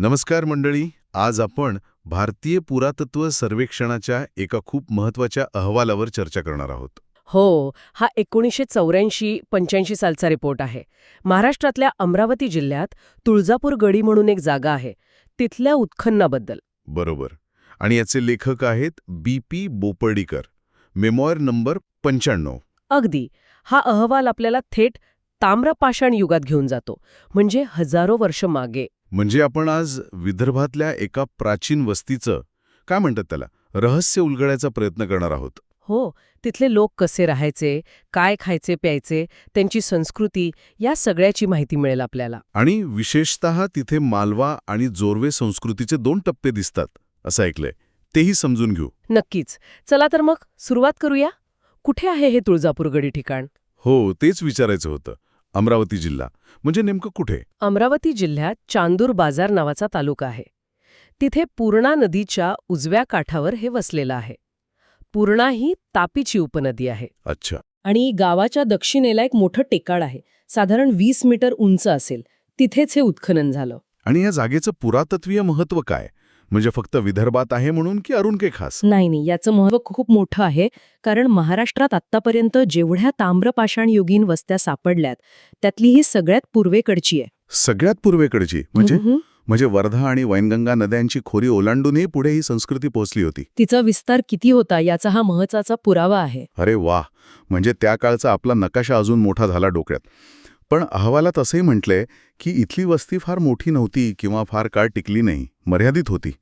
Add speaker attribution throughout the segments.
Speaker 1: नमस्कार मंडळी आज आपण भारतीय पुरातत्व सर्वेक्षणाच्या एका खूप महत्त्वाच्या अहवालावर चर्चा करणार आहोत.
Speaker 2: हो हा एकोणीसशे चौऱ्याऐंशी पंच्याऐंशी सालचा रिपोर्ट आहे. महाराष्ट्रातल्या अमरावती जिल्ह्यात तुळजापूर गडी म्हणून एक जागा आहे तिथल्या उत्खननाबद्दल.
Speaker 1: बरोबर. आणि याचे लेखक आहेत B P Bopardikar memoir number पंच्याण्णव.
Speaker 2: अगदी. हा अहवाल आपल्याला थेट ताम्रपाषाण युगात घेऊन जातो. म्हणजे हजारो वर्ष मागे.
Speaker 1: म्हणजे आपण आज विदर्भातल्या एका प्राचीन वस्तीचं काय म्हणतात त्याला रहस्य उलगडायचा प्रयत्न करणार आहोत.
Speaker 2: हो तिथले लोक कसे राहायचे काय खायचे प्यायचे त्यांची संस्कृती या सगळ्याची माहिती मिळेल आपल्याला.
Speaker 1: आणि विशेषतः तिथे मालवा आणि जोरवे संस्कृतीचे दोन टप्पे दिसतात असं ऐकलंय. तेही समजून घेऊ.
Speaker 2: नक्कीच. चला तर मग सुरुवात करूया. कुठे आहे हे तुळजापूर गडी ठिकाण?
Speaker 1: हो तेच विचारायचं होतं. अमरावती जिल्हा. म्हणजे नेमकं कुठे?
Speaker 2: अमरावती जिल्ह्यात चांदूर बाजार नावाचा तालुका आहे. तिथे पूर्णा नदीच्या उजव्या काठावर हे वसलेलं आहे. पूर्णा ही तापीची उपनदी आहे.
Speaker 1: अच्छा.
Speaker 2: आणि गावाच्या दक्षिणेला एक मोठं टेकाड आहे. साधारण वीस मीटर उंच असेल. तिथेच हे उत्खनन झालं.
Speaker 1: आणि या जागेचं पुरातत्वीय महत्त्व काय? म्हणजे फक्त विदर्भात आहे म्हणून की अरुण काही खास?
Speaker 2: नाही नाही. याचं महत्त्व खूप मोठं आहे. कारण महाराष्ट्रात आत्तापर्यंत जेवढ्या ताम्रपाषाण युगीन वस्त्या सापडल्यात त्यातली ही सगळ्यात पूर्वेकडची आहे.
Speaker 1: सगळ्यात पूर्वेकडची? म्हणजे. म्हणजे वर्धा आणि वैनगंगा नद्यांची खोरी ओलांडूनही पुढे ही संस्कृती पोहोचली होती.
Speaker 2: तिचा विस्तार किती होता याचा हा महत्त्वाचा पुरावा आहे.
Speaker 1: अरे वा म्हणजे त्या काळचा आपला नकाशा अजून मोठा झाला डोक्यात. पण अहवालात असंही म्हटलंय की इथली वस्ती फार मोठी नव्हती किंवा फार काळ टिकली नाही मर्यादित होती.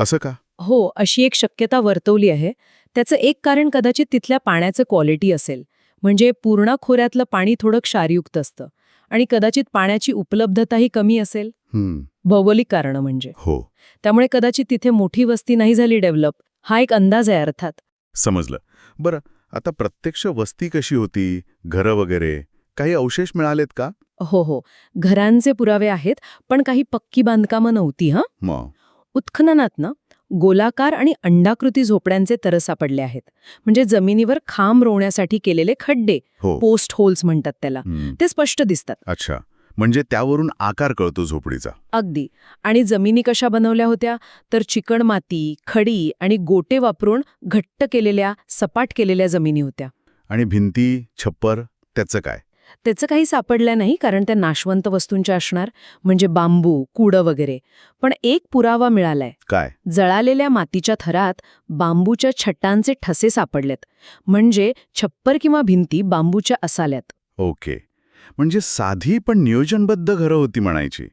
Speaker 1: असं का?
Speaker 2: हो अशी एक शक्यता वर्तवली आहे. त्याचं एक कारण कदाचित तिथल्या पाण्याचं क्वालिटी असेल. म्हणजे पूर्णा खोऱ्यातलं पाणी थोडं क्षारयुक्त असतं. आणि कदाचित पाण्याची उपलब्धताही कमी असेल.
Speaker 1: हम्म.
Speaker 2: भौगोलिक कारणं म्हणजे.
Speaker 1: हो.
Speaker 2: त्यामुळे कदाचित तिथे मोठी वस्ती नाही झाली डेव्हलप. हा एक अंदाज आहे अर्थात.
Speaker 1: समजलं. बरं आता प्रत्यक्ष वस्ती कशी होती? घरं वगैरे? काही अवशेष मिळालेत का?
Speaker 2: हो हो. घरांचे पुरावे आहेत पण काही पक्की बांधकामं नव्हती हं? उत्खननात ना गोलाकार आणि अंडाकृती झोपड्यांचे तर सापडले आहेत. म्हणजे जमिनीवर खांब रोवण्यासाठी केलेले खड्डे
Speaker 1: हो.
Speaker 2: पोस्ट होल्स म्हणतात त्याला. ते स्पष्ट दिसतात.
Speaker 1: अच्छा. म्हणजे त्यावरून आकार कळतो झोपडीचा.
Speaker 2: अगदी. आणि जमिनी कशा बनवल्या होत्या? तर चिकण माती खडी आणि गोटे वापरून घट्ट केलेल्या सपाट केलेल्या जमिनी होत्या.
Speaker 1: आणि भिंती छप्पर त्याचं काय?
Speaker 2: त्याचं काही सापडलं नाही कारण त्या नाशवंत वस्तूंच्या असणार म्हणजे बांबू कुडं वगैरे. पण एक पुरावा मिळालाय.
Speaker 1: काय?
Speaker 2: जळालेल्या मातीच्या थरात बांबूच्या छट्टांचे ठसे सापडलेत. म्हणजे छप्पर किंवा भिंती बांबूच्या असाल्यात.
Speaker 1: ओके. म्हणजे साधी पण नियोजनबद्ध घरं होती म्हणायची.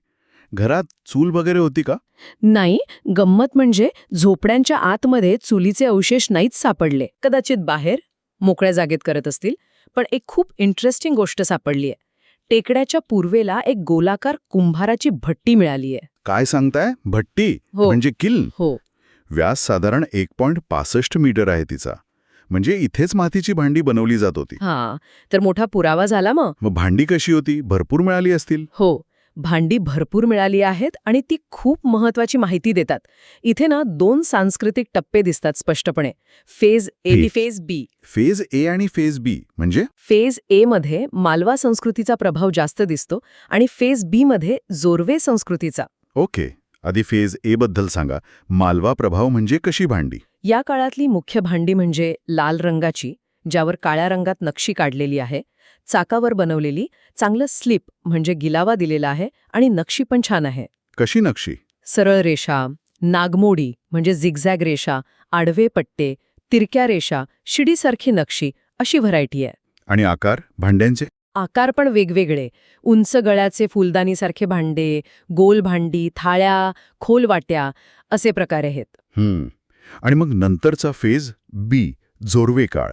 Speaker 1: घरात चूल वगैरे होती का?
Speaker 2: नाही गंमत म्हणजे झोपड्यांच्या आतमध्ये चुलीचे अवशेष नाहीच सापडले. कदाचित बाहेर मोकळ्या जागेत करत असतील. पण एक खूप इंटरेस्टिंग गोष्ट सापडली आहे टेकड्याच्या पूर्वेला एक गोलाकार कुंभाराची भट्टी मिळाली आहे
Speaker 1: काय सांगताय? भट्टी?
Speaker 2: हो.
Speaker 1: म्हणजे किल्न
Speaker 2: हो.
Speaker 1: व्यास साधारण एक पॉइंट पासष्ट मीटर आहे तिचा. म्हणजे इथेच मातीची भांडी बनवली जात होती.
Speaker 2: हा. तर मोठा पुरावा झाला मग?
Speaker 1: मग भांडी कशी होती? भरपूर मिळाली असतील.
Speaker 2: हो. भांडी भरपूर मिळाली आहेत आणि ती खूप महत्वाची माहिती देतात. इथे ना दोन सांस्कृतिक टप्पे दिसतात स्पष्टपणे. Phase A. आणि फेज बी
Speaker 1: फेज ए आणि फेज बी म्हणजे?
Speaker 2: फेज ए मध्ये मालवा संस्कृतीचा प्रभाव जास्त दिसतो आणि फेज बी मध्ये जोरवे संस्कृतीचा.
Speaker 1: ओके. आधी फेज ए बद्दल सांगा. मालवा प्रभाव म्हणजे कशी भांडी?
Speaker 2: या काळातली मुख्य भांडी म्हणजे लाल रंगाची ज्यावर काळ्या रंगात नक्षी काढलेली आहे. चाकावर बनवलेली चांगलं स्लिप म्हणजे गिलावा दिलेला आहे आणि नक्षी पण छान आहे.
Speaker 1: कशी नक्षी?
Speaker 2: सरळ रेषा नागमोडी म्हणजे झिगझॅग रेषा आडवे पट्टे तिरक्या रेषा शिडीसारखी नक्षी अशी व्हरायटी आहे.
Speaker 1: आणि आकार? भांड्यांचे?
Speaker 2: आकार पण वेगवेगळे. उंच गळ्याचे फुलदानीसारखे भांडे गोल भांडी थाळ्या खोल वाट्या असे प्रकार आहेत.
Speaker 1: आणि मग नंतरचा फेज बी जोरवे काळ.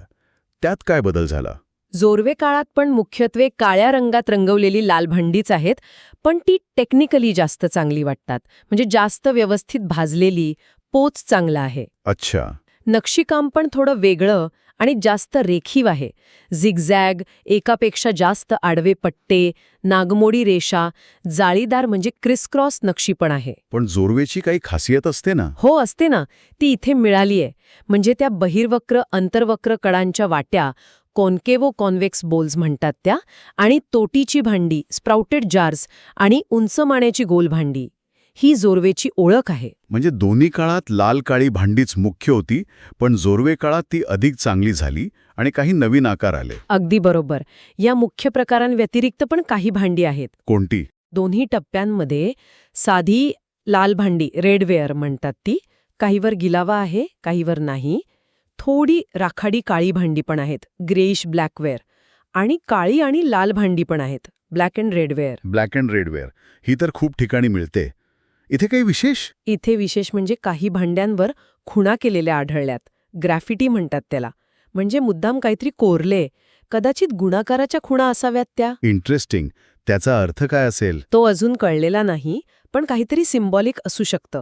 Speaker 1: त्यात काय बदल झाला?
Speaker 2: जोरवे काळात पण मुख्यत्वे काळ्या रंगात रंगवलेली लाल भांडीच आहेत पण ती टेक्निकली जास्त चांगली वाटतात. म्हणजे जास्त व्यवस्थित भाजलेली पोच चांगला आहे.
Speaker 1: अच्छा.
Speaker 2: नक्षीकाम पण थोडं वेगळं आणि जास्त रेखीव आहे. झिगझॅग एकापेक्षा जास्त आडवे पट्टे नागमोडी रेषा जाळीदार म्हणजे क्रिसक्रॉस नक्षी पण आहे.
Speaker 1: पण जोरवेची काही खासियत असते ना?
Speaker 2: हो असते ना. ती इथे मिळाली आहे म्हणजे त्या बहिर्वक्र अंतर्वक्र कडांच्या वाट्या कॉन्केवो कॉन्वेक्स बोल्स म्हणतात त्या आणि तोटीची भांडी स्प्राउटेड जार्स आणि उंच माण्याची गोल भांडी. ही जोरवेची ओळख आहे.
Speaker 1: म्हणजे दोन्ही काळात लाल काळी भांडीच मुख्य होती पण जोरवे काळात ती अधिक चांगली झाली आणि काही नवीन आकार आले.
Speaker 2: अगदी बरोबर. या मुख्य प्रकारांव्यतिरिक्त पण काही भांडी आहेत.
Speaker 1: कोणती?
Speaker 2: दोन्ही टप्प्यांमध्ये साधी लाल भांडी रेडवेअर म्हणतात ती. काहीवर गिलावा आहे काहीवर नाही. थोडी राखाडी काळी भांडी पण आहेत. ग्रेइश ब्लॅकवेअर आणि काळी आणि लाल भांडी पण आहेत. Black and redware
Speaker 1: black and redware ही तर खूप ठिकाणी मिळते. इथे काही विशेष?
Speaker 2: इथे विशेष म्हणजे काही भांड्यांवर खुणा केलेल्या आढळल्यात. ग्रॅफिटी म्हणतात त्याला. म्हणजे मुद्दाम काहीतरी कोरले. कदाचित गुणाकाराच्या खुणा असाव्यात त्या?
Speaker 1: इंटरेस्टिंग त्याचा अर्थ काय असेल?
Speaker 2: तो अजून कळलेला नाही पण काहीतरी सिम्बॉलिक असू शकतं.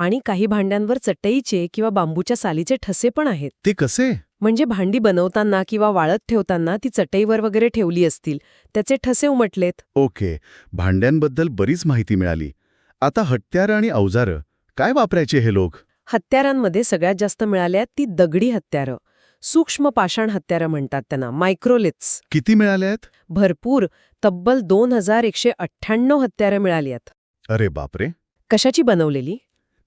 Speaker 2: आणि काही भांड्यांवर चटईचे किंवा बांबूच्या सालीचे ठसे पण आहेत.
Speaker 1: ते कसे?
Speaker 2: म्हणजे भांडी बनवताना किंवा वाळत ठेवताना ती चटईवर वगैरे ठेवली असतील त्याचे ठसे उमटलेत.
Speaker 1: ओके भांड्यांबद्दल बरीच माहिती मिळाली. आता हत्यारं आणि अवजारं काय वापरायचे हे लोक?
Speaker 2: हत्यारांमध्ये सगळ्यात जास्त मिळाल्यात ती दगडी हत्यारं. सूक्ष्म पाषाण हत्यारं म्हणतात त्यांना मायक्रोलिथ्स.
Speaker 1: किती मिळाले आहेत
Speaker 2: भरपूर तब्बल दोन हजार एकशे अठ्ठ्याण्णव हत्यारं मिळाली आहेत.
Speaker 1: अरे बापरे!
Speaker 2: कशाची बनवलेली?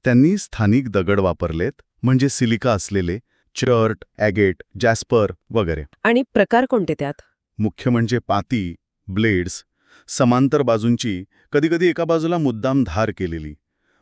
Speaker 1: त्यांनी स्थानिक दगड वापरलेत म्हणजे सिलिका असलेले चर्ट ॲगेट जॅस्पर वगैरे.
Speaker 2: आणि प्रकार कोणते त्यात?
Speaker 1: मुख्य म्हणजे पाती ब्लेड्स समांतर बाजूंची कधीकधी एका बाजूला मुद्दाम धार केलेली.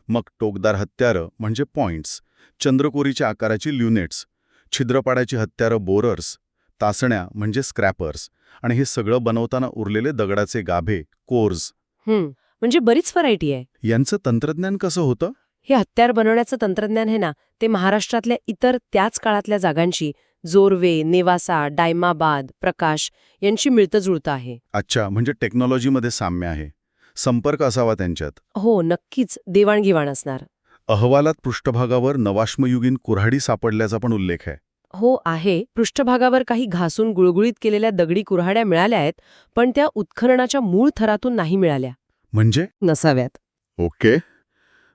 Speaker 1: मग टोकदार हत्यारं म्हणजे पॉइंट्स चंद्रकोरीच्या आकाराची ल्युनेट्स छिद्रपाडाची हत्यारं बोरर्स तासण्या म्हणजे स्क्रॅपर्स आणि हे सगळं बनवताना उरलेले दगडाचे गाभे कोर्स.
Speaker 2: म्हणजे बरीच व्हरायटी आहे.
Speaker 1: यांचं तंत्रज्ञान कसं होतं?
Speaker 2: हे हत्यार बनवण्याचं तंत्रज्ञान आहे ना ते महाराष्ट्रातल्या इतर त्याच काळातल्या जागांशी जोरवे नेवासा डायमाबाद प्रकाश यांची मिळतं जुळतं आहे.
Speaker 1: अच्छा म्हणजे टेक्नॉलॉजीमध्ये साम्य आहे. संपर्क असावा त्यांच्यात.
Speaker 2: हो नक्कीच देवाणघेवाण असणार.
Speaker 1: अहवालात पृष्ठभागावर नवाश्मयुगीन कुऱ्हाडी सापडल्याचा पण उल्लेख आहे.
Speaker 2: हो आहे. पृष्ठभागावर काही घासून गुळगुळीत केलेल्या दगडी कुऱ्हाड्या मिळाल्या आहेत पण त्या उत्खननाच्या मूळ थरातून नाही मिळाल्या.
Speaker 1: म्हणजे?
Speaker 2: नसाव्यात.
Speaker 1: ओके.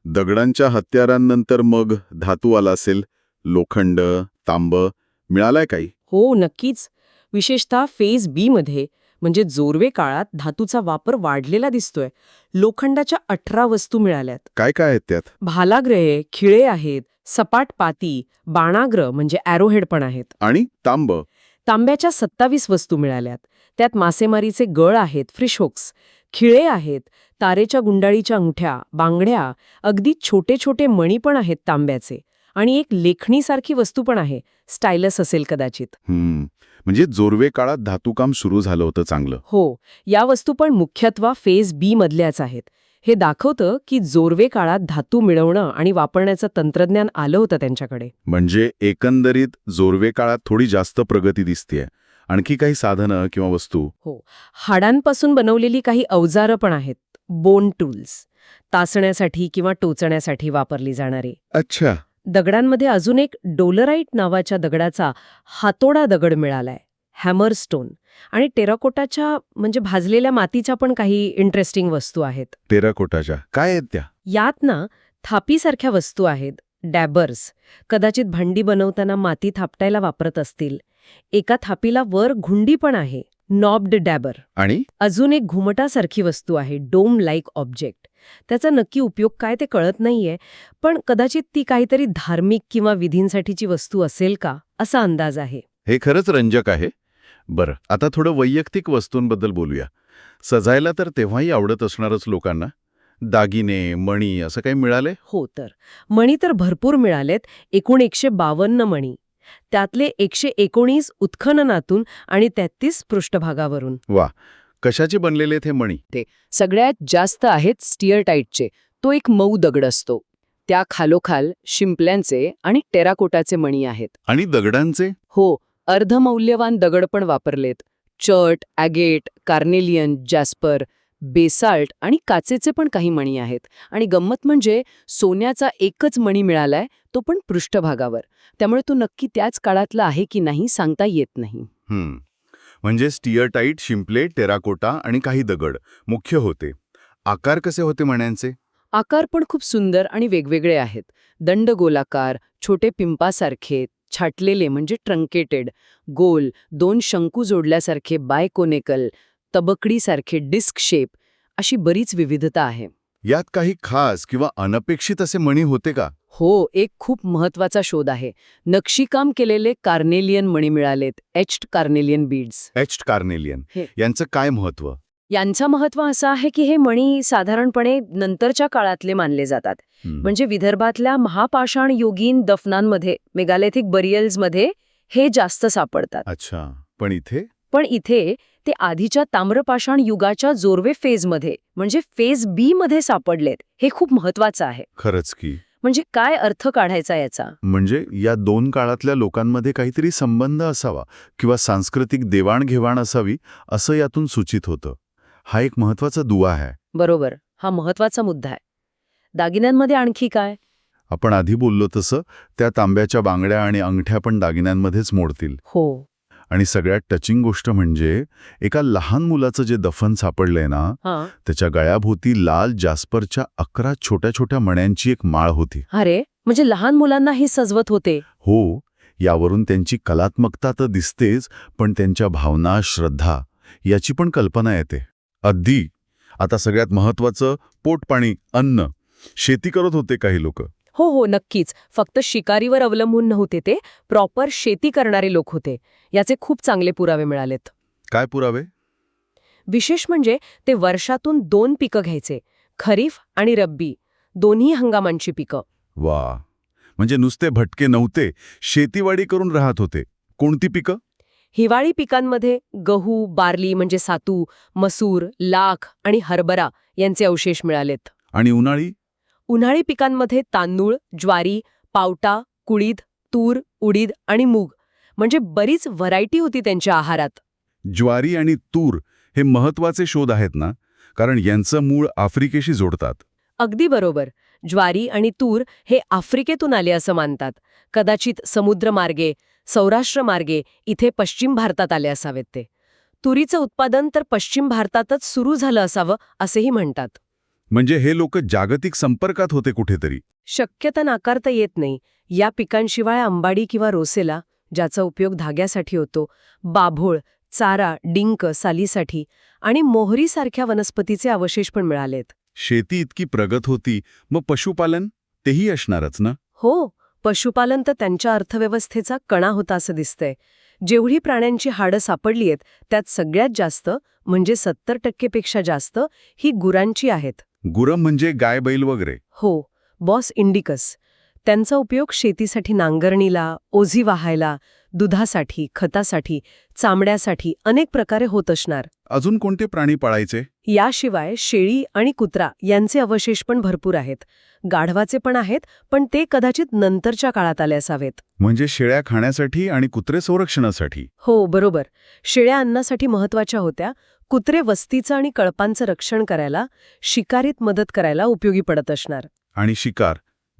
Speaker 1: दगडांच्या हत्यारांनंतर मग धातू आला असेल लोखंड तांब. मिळालाय काही?
Speaker 2: हो नक्कीच. विशेषतः फेज बी मध्ये म्हणजे जोरवे काळात धातूचा वापर वाढलेला दिसतोय. लोखंडाच्या अठरा वस्तू मिळाल्यात.
Speaker 1: काय काय आहेत त्यात?
Speaker 2: भालाग्रहे खिळे आहेत सपाट पाती बाणाग्र म्हणजे ॲरोहेड पण आहेत.
Speaker 1: आणि तांब?
Speaker 2: तांब्याच्या सत्तावीस वस्तू मिळाल्यात. त्यात मासेमारीचे गळ आहेत फ्रिशहोक्स खिळे आहेत तारेच्या गुंडाळीच्या अंगठ्या बांगड्या अगदी छोटे छोटे मणी पण आहेत तांब्याचे आणि एक लेखणीसारखी वस्तू पण आहे स्टायलस असेल कदाचित.
Speaker 1: म्हणजे जोरवे काळात धातुकाम सुरू झालं होतं चांगलं.
Speaker 2: हो या वस्तू पण मुख्यत्वा फेज बी मधल्याच आहेत. हे दाखवतं की जोरवे काळात धातू मिळवणं आणि वापरण्याचं तंत्रज्ञान आलं होतं त्यांच्याकडे.
Speaker 1: म्हणजे एकंदरीत जोरवे काळात थोडी जास्त प्रगती दिसतेय. आणखी काही साधनं किंवा वस्तू?
Speaker 2: हाडांपासून बनवलेली काही अवजारं पण आहेत. बोन टूल्स तासण्यासाठी किंवा टोचण्यासाठी वापरली जाणारी.
Speaker 1: अच्छा.
Speaker 2: दगडांमध्ये अजून एक डोलराईट नावाच्या दगडाचा हातोडा दगड मिळालाय हॅमरस्टोन आणि टेराकोटाच्या म्हणजे भाजलेल्या मातीच्या पण काही इंटरेस्टिंग वस्तू आहेत.
Speaker 1: टेराकोटाच्या. काय आहेत त्या?
Speaker 2: यात ना थापीसारख्या वस्तू आहेत डॅबर्स. कदाचित भांडी बनवताना माती थापटायला वापरत असतील. एका थापीला वर घुंडी पण आहे. नॉब्ड डॅबर.
Speaker 1: आणि?
Speaker 2: अजून एक घुमटासारखी वस्तू आहे डोम लाईक ऑब्जेक्ट. त्याचा नक्की उपयोग काय ते कळत नाहीये पण कदाचित ती काहीतरी धार्मिक किंवा विधींसाठीची वस्तू असेल का असा अंदाज आहे.
Speaker 1: हे खरंच रंजक आहे. बरं आता थोडं वैयक्तिक वस्तूंबद्दल बोलूया. सजायला तर तेव्हाही आवडत असणारच लोकांना. दागिने मणी असं काही मिळाले?
Speaker 2: हो तर. मणी तर भरपूर मिळालेत. एकूण एकशे बावन्न मणी. त्यातले एकशे एकोणीस उत्खननातून आणि तेहतीस पृष्ठभागावरून.
Speaker 1: वा कशाचे बनलेले आहेत हे मणी?
Speaker 3: सगळ्यात जास्त आहेत स्टिअरटाईटचे तो एक मऊ दगड असतो. त्या खालोखाल शिंपल्यांचे आणि टेराकोटाचे मणी आहेत.
Speaker 1: आणि दगडांचे?
Speaker 3: हो अर्धमौल्यवान दगड पण वापरलेत. Chert agate carnelian jasper basalt आणि काचेचे पण काही मणी आहेत. आणि गंमत म्हणजे सोन्याचा एकच मणी मिळालाय तो पण पृष्ठभागावर. त्यामुळे तो नक्की त्याच काळातला आहे की नाही सांगता येत नाही.
Speaker 1: हम्म. म्हणजे स्टिअरटाईट शिंपले टेराकोटा आणि काही दगड मुख्य होते. आकार कसे होते मण्यांचे?
Speaker 3: आकार पण खूप सुंदर आणि वेगवेगळे आहेत. दंडगोलाकार छोटे पिंपासारखे छाटलेले म्हणजे ट्रंकेटेड गोल दोन शंकू जोडल्यासारखे बायकोनेकल तबकडीसारखे डिस्क शेप अशी बरीच विविधता आहे.
Speaker 1: यात काही खास किंवा अनपेक्षित असे मणी होते का?
Speaker 2: हो एक खूप महत्त्वाचा शोध आहे. नक्षीकाम केलेले कार्नेलियन मणी मिळालेत etched carnelian beads.
Speaker 1: Etched carnelian. यांचं काय महत्त्व
Speaker 2: यांचं महत्त्व असं आहे की हे मणी साधारणपणे नंतरच्या काळातले मानले जातात. म्हणजे विदर्भातल्या महापाषाण युगीन दफनांमध्ये मेगालेथिक बरियल्समध्ये हे जास्त सापडतात.
Speaker 1: अच्छा. पण इथे?
Speaker 2: पण इथे ते आधीच्या ताम्रपाषाण युगाच्या जोरवे फेजमध्ये म्हणजे फेज बी मध्ये सापडलेत हे खूप महत्वाचं आहे.
Speaker 1: खरंच की.
Speaker 2: म्हणजे काय अर्थ काढायचा याचा?
Speaker 1: म्हणजे या दोन काळातल्या लोकांमध्ये काहीतरी संबंध असावा किंवा सांस्कृतिक देवाणघेवाण असावी असं यातून सूचित होतं. हा एक महत्त्वाचा दुवा आहे.
Speaker 2: बरोबर हा महत्त्वाचा मुद्दा आहे. दागिन्यांमध्ये आणखी काय?
Speaker 1: आपण आधी बोललो तसं त्या तांब्याच्या बांगड्या आणि अंगठ्या पण दागिन्यांमध्येच मोडतील.
Speaker 2: हो.
Speaker 1: आणि सगळ्यात टचिंग गोष्ट म्हणजे एका लहान मुलाचं जे दफन सापडलंय ना त्याच्या गळ्याभोवती लाल जास्परच्या अकरा छोट्या छोट्या मण्यांची एक माळ होती.
Speaker 2: अरे म्हणजे लहान मुलांना हे सजवत होते.
Speaker 1: हो यावरून त्यांची कलात्मकता तर दिसतेच पण त्यांच्या भावना श्रद्धा याची पण कल्पना येते. अगदी. आता सगळ्यात महत्वाचं पोटपाणी अन्न. शेती करत होते काही लोक.
Speaker 2: हो हो नक्कीच. फक्त शिकारीवर अवलंबून नव्हते ते. प्रॉपर शेती करणारे लोक होते. याचे खूप चांगले पुरावे मिळालेत.
Speaker 1: काय पुरावे?
Speaker 2: विशेष म्हणजे ते वर्षातून दोन पिकं घ्यायचे. खरीफ आणि रब्बी. दोन्ही हंगामांची पिकं.
Speaker 1: वा. म्हणजे नुसते भटके नव्हते. शेतीवाडी करून राहत होते. कोणती पिकं?
Speaker 2: हिवाळी पिकांमध्ये गहू बार्ली म्हणजे सातू मसूर लाख आणि हरभरा यांचे अवशेष मिळालेत.
Speaker 1: आणि उन्हाळी?
Speaker 2: उन्हाळी पिकांमध्ये तांदूळ ज्वारी पावटा कुळीद तूर उडीद आणि मूग म्हणजे बरीच व्हरायटी होती त्यांच्या आहारात.
Speaker 1: ज्वारी आणि तूर हे महत्त्वाचे शोध आहेत ना? कारण यांचं मूळ आफ्रिकेशी जोडतात.
Speaker 2: अगदी बरोबर. ज्वारी आणि तूर हे आफ्रिकेतून आले असं मानतात. कदाचित समुद्रमार्गे सौराष्ट्रमार्गे इथे पश्चिम भारतात आले असावेत ते. तुरीचं उत्पादन तर पश्चिम भारतातच सुरू झालं असावं असेही म्हणतात.
Speaker 1: म्हणजे हे लोक जागतिक संपर्कात होते कुठेतरी.
Speaker 2: शक्यता नाकारता येत नाही. या पिकांशिवाय अंबाडी किंवा रोसेला ज्याचा उपयोग धाग्यासाठी होतो बाभोळ चारा डिंक सालीसाठी आणि मोहरीसारख्या वनस्पतीचे अवशेष पण मिळालेत.
Speaker 1: शेती इतकी प्रगत होती मग पशुपालन? तेही असणारच ना?
Speaker 2: हो पशुपालन तर त्यांच्या अर्थव्यवस्थेचा कणा होता असं दिसतंय. जेवढी प्राण्यांची हाडं सापडली आहेत त्यात सगळ्यात जास्त म्हणजे सत्तर टक्केपेक्षा जास्त ही गुरांची आहेत.
Speaker 1: गुरम म्हणजे गाय बैल वगैरे.
Speaker 2: हो बॉस इंडिकस. त्यांचा उपयोग शेतीसाठी नांगरणीला ओझी वाहायला दुधासाठी खतासाठी चामड्यासाठी अनेक प्रकारे होत असणार.
Speaker 1: अजून कोणते प्राणी पाळायचे?
Speaker 2: याशिवाय शेळी आणि कुत्रा यांचे अवशेष पण भरपूर आहेत. गाढवाचे पण आहेत पण ते कदाचित नंतरच्या काळात आले असावेत.
Speaker 1: म्हणजे शेळ्या खाण्यासाठी आणि कुत्रे संरक्षणासाठी.
Speaker 2: हो बरोबर. शेळ्या अन्नासाठी महत्त्वाच्या होत्या. कुत्रे वस्तीचं आणि कळपांचं रक्षण करायला शिकारीत मदत करायला उपयोगी पडत असणार.
Speaker 1: आणि शिकार.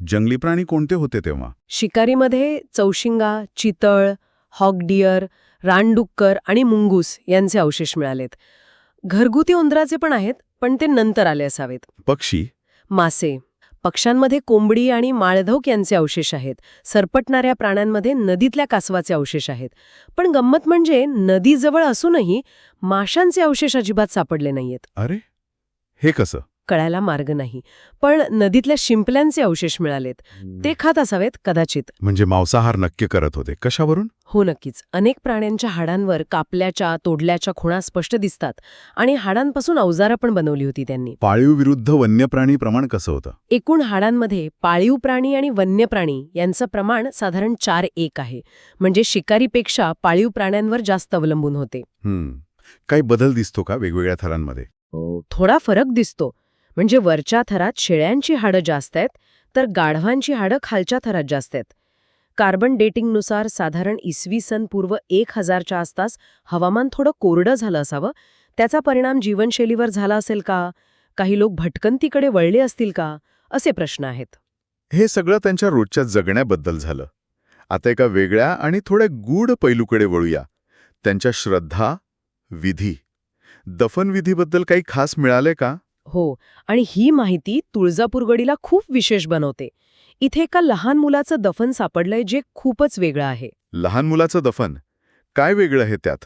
Speaker 1: जंगली प्राणी कोणते होते तेव्हा?
Speaker 2: शिकारीमध्ये चौशिंगा चितळ हॉकडियर रानडुक्कर आणि मुंगूस यांचे अवशेष मिळालेत. घरगुती उंदराचे पण आहेत पण ते नंतर आले असावेत.
Speaker 1: पक्षी?
Speaker 2: मासे. पक्ष्यांमध्ये कोंबडी आणि माळधोक यांचे अवशेष आहेत. सरपटणाऱ्या प्राण्यांमध्ये नदीतल्या कासवाचे अवशेष आहेत. पण गंमत म्हणजे नदीजवळ असूनही माशांचे अवशेष अजिबात सापडले नाहीयेत.
Speaker 1: अरे हे कसं?
Speaker 2: कळायला मार्ग नाही. पण नदीतल्या शिंपल्यांचे अवशेष मिळालेत. ते खात असावेत कदाचित.
Speaker 1: म्हणजे मांसाहार नक्की करत होते. कशावरून?
Speaker 2: हो नक्कीच. अनेक प्राण्यांच्या हाडांवर कापल्याच्या तोडल्याच्या खुणा स्पष्ट दिसतात आणि हाडांपासून अवजारं पण बनवली होती त्यांनी.
Speaker 1: पाळीव विरुद्ध वन्य प्राणी प्रमाण कसं होतं?
Speaker 2: एकूण हाडांमध्ये पाळीव प्राणी आणि वन्य प्राणी यांचं प्रमाण साधारण चार एक आहे. म्हणजे शिकारीपेक्षा पाळीव प्राण्यांवर जास्त अवलंबून होते.
Speaker 1: हम्म. काही बदल दिसतो का वेगवेगळ्या थरांमध्ये?
Speaker 2: थोडा फरक दिसतो. म्हणजे वरच्या थरात शेळ्यांची हाडं जास्त आहेत तर गाढवांची हाडं खालच्या थरात जास्त आहेत. कार्बन डेटिंगनुसार साधारण इसवी सन पूर्व एक हजारच्या आसपास हवामान थोडं कोरडं झालं असावं. त्याचा परिणाम जीवनशैलीवर झाला असेल का? काही लोक भटकंतीकडे वळले असतील का? असे प्रश्न आहेत.
Speaker 1: हे सगळं त्यांच्या रोजच्या जगण्याबद्दल झालं. आता एका वेगळ्या आणि थोड्या गूढ पैलूकडे वळूया. त्यांच्या श्रद्धा विधी. दफनविधीबद्दल काही खास मिळाले का?
Speaker 2: हो आणि ही माहिती तुळजापूरगडीला खूप विशेष बनवते. इथे एका लहान मुलाचं दफन सापडलंय जे खूपच वेगळं आहे.
Speaker 1: लहान मुलाचं दफन? काय वेगळं आहे त्यात?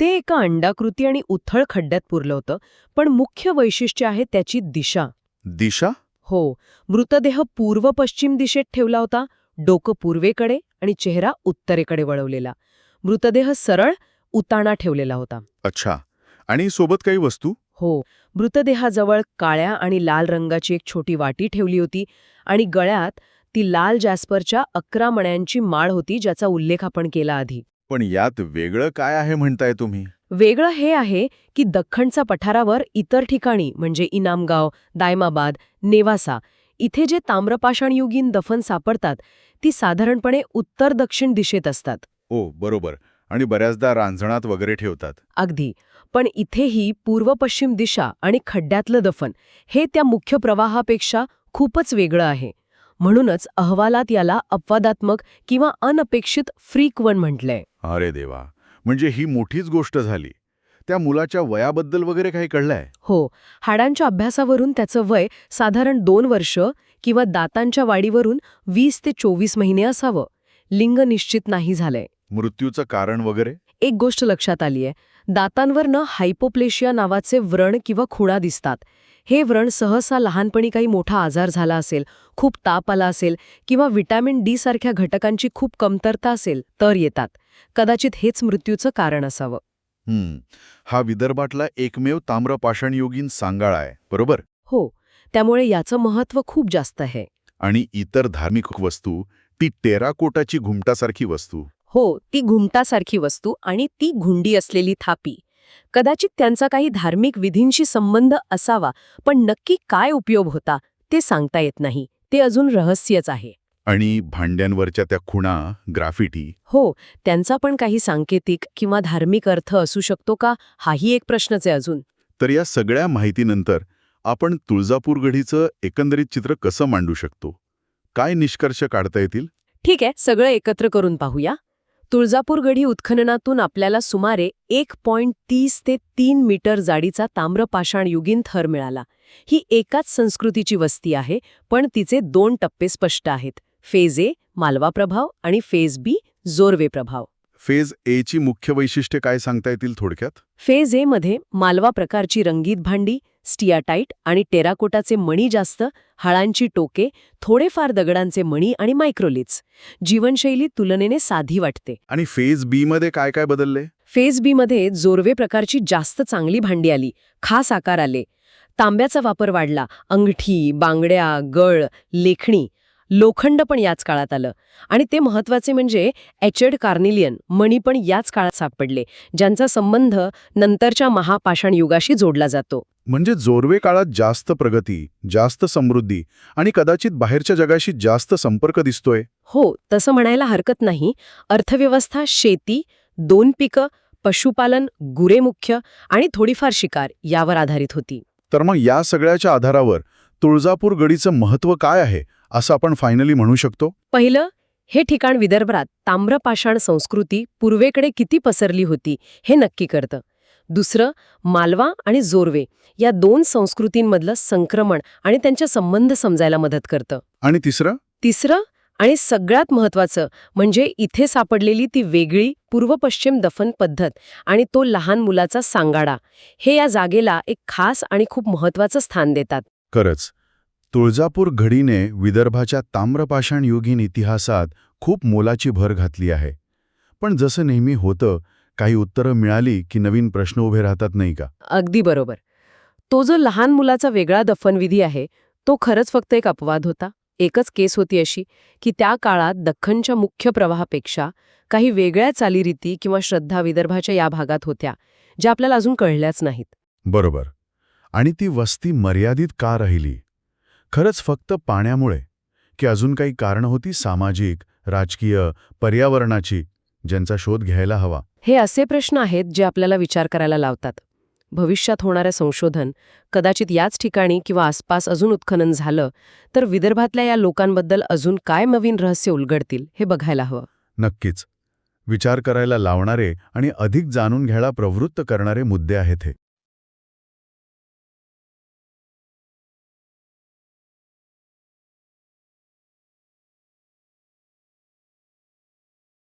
Speaker 2: ते एका अंडाकृती आणि उथळ खड्ड्यात पुरलं होतं पण मुख्य वैशिष्ट्य आहे त्याची दिशा.
Speaker 1: दिशा?
Speaker 2: हो मृतदेह पूर्व पश्चिम दिशेत ठेवला होता डोकं पूर्वेकडे आणि चेहरा उत्तरेकडे वळवलेला. मृतदेह सरळ उताणा ठेवलेला होता.
Speaker 1: अच्छा आणि सोबत काही वस्तू?
Speaker 2: हो. मृतदेहाजवळ काळ्या आणि लाल रंगाची एक छोटी वाटी ठेवली होती आणि गळ्यात ती लाल जॅस्परच्या अकरा मण्यांची माळ होती ज्याचा उल्लेख आपण केला आधी.
Speaker 1: पण यात वेगळं काय आहे म्हणताय तुम्ही?
Speaker 2: वेगळं हे आहे की दख्खनचा पठारावर इतर ठिकाणी म्हणजे इनामगाव दायमाबाद नेवासा इथे जे ताम्रपाषाणयुगीन दफन सापडतात ती साधारणपणे उत्तर दक्षिण दिशेत असतात.
Speaker 1: ओ बरोबर. आणि बऱ्याचदा रांजणात वगैरे ठेवतात.
Speaker 2: अगदी. पण इथेही पूर्व पश्चिम दिशा आणि खड्ड्यातलं दफन हे त्या मुख्य प्रवाहापेक्षा खूपच वेगळं आहे. म्हणूनच अहवालात याला अपवादात्मक किंवा अनपेक्षित फ्रीक वन म्हटलंय.
Speaker 1: अरे देवा! म्हणजे ही मोठीच गोष्ट झाली. त्या मुलाच्या वयाबद्दल वगैरे काही कळलंय?
Speaker 2: हो. हाडांच्या अभ्यासावरून त्याचं वय साधारण दोन वर्ष किंवा दातांच्या वाढीवरून वीस ते चोवीस महिने असावं. लिंग निश्चित नाही झालंय.
Speaker 1: मृत्यूचं कारण वगैरे?
Speaker 2: एक गोष्ट लक्षात आलीय. दातांवरनं हायपोप्लेशिया नावाचे व्रण किंवा खुणा दिसतात. हे व्रण सहसा लहानपणी काही मोठा आजार झाला असेल खूप ताप आला असेल किंवा विटॅमिन डी सारख्या घटकांची खूप कमतरता असेल तर येतात. कदाचित हेच मृत्यूचं कारण असावं.
Speaker 1: हम्म. हा विदर्भातला एकमेव ताम्रपाषाणयोगीन सांगाळा आहे बरोबर?
Speaker 2: हो. त्यामुळे याचं महत्त्व खूप जास्त आहे.
Speaker 1: आणि इतर धार्मिक वस्तू ती टेराकोटाची घुमटासारखी वस्तू.
Speaker 2: हो ती घुमटासारखी वस्तू आणि ती घुंडी असलेली थापी. कदाचित त्यांचा काही धार्मिक विधींशी संबंध असावा पण नक्की काय उपयोग होता ते सांगता येत नाही. ते अजून रहस्यच आहे.
Speaker 1: आणि भांड्यांवरच्या त्या खुणा ग्राफिटी?
Speaker 2: हो त्यांचा पण काही सांकेतिक किंवा धार्मिक अर्थ असू शकतो का? हाही एक प्रश्नच आहे अजून.
Speaker 1: तर या सगळ्या माहितीनंतर आपण तुळजापूर गढीचं एकंदरीत चित्र कसं मांडू शकतो? काय निष्कर्ष काढता येतील?
Speaker 2: ठीक आहे सगळं एकत्र करून पाहूया. तुळजापूर गढी उत्खननातून आपल्याला सुमारे एक पॉइंट तीस ते तीन मीटर जाडीचा ताम्रपाषाण युगीन थर मिळाला. ही एकाच संस्कृतीची वस्ती आहे पण तिचे दोन टप्पे स्पष्ट आहेत. फेज ए मालवा प्रभाव आणि फेज बी जोरवे प्रभाव.
Speaker 1: फेज ए ची मुख्य वैशिष्ट्ये काय सांगता येतील थोडक्यात?
Speaker 2: फेज ए मध्ये मालवा प्रकारची रंगीत भांडी स्टियाटाईट आणि टेराकोटाचे मणी जास्त हळांची टोके थोडेफार दगडांचे मणी आणि मायक्रोलिट्स जीवनशैली तुलनेने साधी वाटते.
Speaker 1: आणि फेज बी मध्ये काय काय बदलले?
Speaker 2: फेज बी मध्ये जोरवे प्रकारची जास्त चांगली भांडी आली. खास आकार आले. तांब्याचा वापर वाढला. अंगठी बांगड्या गळ लेखणी लोखंड पण याच काळात आलं. आणि ते महत्त्वाचे म्हणजे एचेड कार्निलियन मणी पण याच काळात सापडले ज्यांचा संबंध नंतरच्या महापाषाण युगाशी जोडला जातो.
Speaker 1: म्हणजे जोरवे काळात जास्त प्रगती जास्त समृद्धी आणि कदाचित बाहेरच्या जगाशी जास्त संपर्क दिसतोय?
Speaker 2: हो तसं म्हणायला हरकत नाही. अर्थव्यवस्था शेती दोन पिकं पशुपालन गुरे मुख्य आणि थोडीफार शिकार यावर आधारित होती.
Speaker 1: तर मग या सगळ्याच्या आधारावर तुळजापूर गडीचं महत्त्व काय आहे असं आपण फायनली म्हणू शकतो?
Speaker 2: पहिलं हे ठिकाण विदर्भात ताम्रपाषाण संस्कृती पूर्वेकडे किती पसरली होती हे नक्की करतं दुसरं मालवा आणि जोरवे या दोन संस्कृतींमधलं संक्रमण आणि त्यांचे संबंध समजायला मदत करतं.
Speaker 1: आणि तिसरं?
Speaker 2: तिसरं आणि सगळ्यात महत्वाचं म्हणजे इथे सापडलेली ती वेगळी पूर्व पश्चिम दफन पद्धत आणि तो लहान मुलाचा सांगाडा. हे या जागेला एक खास आणि खूप महत्वाचं स्थान देतात.
Speaker 1: खरंच. तुळजापूर घडीने विदर्भाच्या ताम्रपाषाण युगीन इतिहासात खूप मोलाची भर घातली आहे. पण जसं नेहमी होतं काही उत्तरं मिळाली की नवीन प्रश्न उभे राहतात नाही का?
Speaker 2: अगदी बरोबर. तो जो लहान मुलाचा वेगळा दफनविधी आहे तो खरंच फक्त एक अपवाद होता एकच केस होती अशी की त्या काळात दख्खनच्या मुख्य प्रवाहापेक्षा काही वेगळ्या चालीरीती किंवा श्रद्धा विदर्भाच्या या भागात होत्या ज्या आपल्याला अजून कळल्याच नाहीत.
Speaker 1: बरोबर. आणि ती वस्ती मर्यादित का राहिली? खरंच फक्त पाण्यामुळे की अजून काही कारणं होती सामाजिक राजकीय पर्यावरणाची ज्यांचा शोध घ्यायला हवा?
Speaker 2: हे असे प्रश्न आहेत जे आपल्याला विचार करायला लावतात. भविष्यात होणारं संशोधन कदाचित याच ठिकाणी किंवा आसपास अजून उत्खनन झालं तर विदर्भातल्या या लोकांबद्दल अजून काय नवीन रहस्य उलगडतील हे बघायला हवं.
Speaker 1: नक्कीच. विचार करायला लावणारे आणि अधिक जाणून घ्यायला प्रवृत्त करणारे मुद्दे आहेत हे.